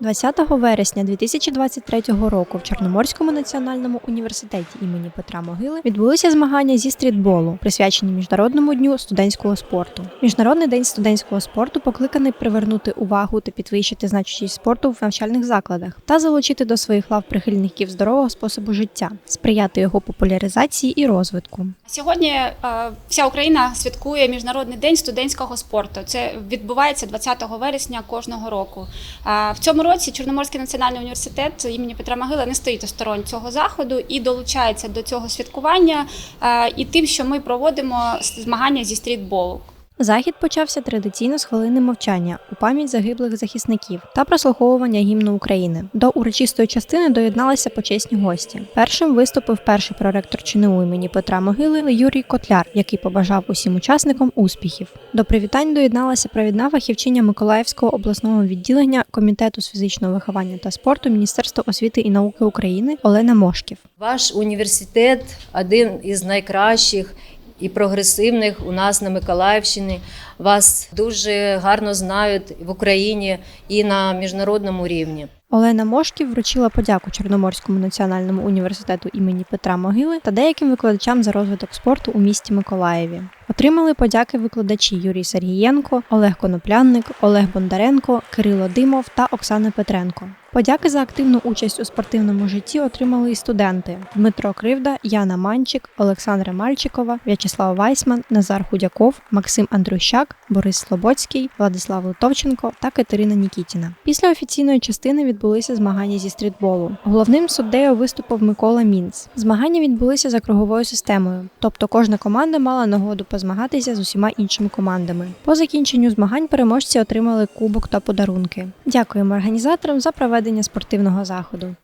20 вересня 2023 року в Чорноморському національному університеті імені Петра Могили відбулися змагання зі стрітболу, присвячені міжнародному дню студентського спорту. Міжнародний день студентського спорту покликаний привернути увагу та підвищити значущість спорту в навчальних закладах та залучити до своїх лав прихильників здорового способу життя, сприяти його популяризації і розвитку. Сьогодні е, вся Україна святкує Міжнародний день студентського спорту. Це відбувається 20 вересня кожного року. Е, В цьому році Чорноморський національний університет імені Петра Могила не стоїть осторонь цього заходу і долучається до цього святкування е, і тим, що ми проводимо змагання зі стрітболу. Захід почався традиційно з хвилини мовчання у пам'ять загиблих захисників та прослуховування гімну України. До урочистої частини доєдналися почесні гості. Першим виступив перший проректор ЧНУ імені Петра Могили Юрій Котляр, який побажав усім учасникам успіхів. До привітань доєдналася провідна фахівчиня Миколаївського обласного відділення комітету з фізичного виховання та спорту Міністерства освіти і науки України Олена Мошків. Ваш університет один із найкращих і прогресивних у нас на Миколаївщині. Вас дуже гарно знають в Україні і на міжнародному рівні. Олена Мошків вручила подяку Чорноморському національному університету імені Петра Могили та деяким викладачам за розвиток спорту у місті Миколаєві. Отримали подяки викладачі Юрій Сергієнко, Олег Коноплянник, Олег Бондаренко, Кирило Димов та Оксана Петренко. Подяки за активну участь у спортивному житті отримали і студенти: Дмитро Кривда, Яна Манчик, Олександра Мальчикова, В'ячеслав Вайсман, Назар Худяков, Максим Андрущак, Борис Слободський, Владислав Литовченко та Катерина Нікітіна. Після офіційної частини відбулися змагання зі стрітболу. Головним суддею виступив Микола Мінц. Змагання відбулися за круговою системою, тобто кожна команда мала нагоду позмагатися з усіма іншими командами. По закінченню змагань переможці отримали кубок та подарунки. Дякуємо організаторам за проведення спортивного заходу.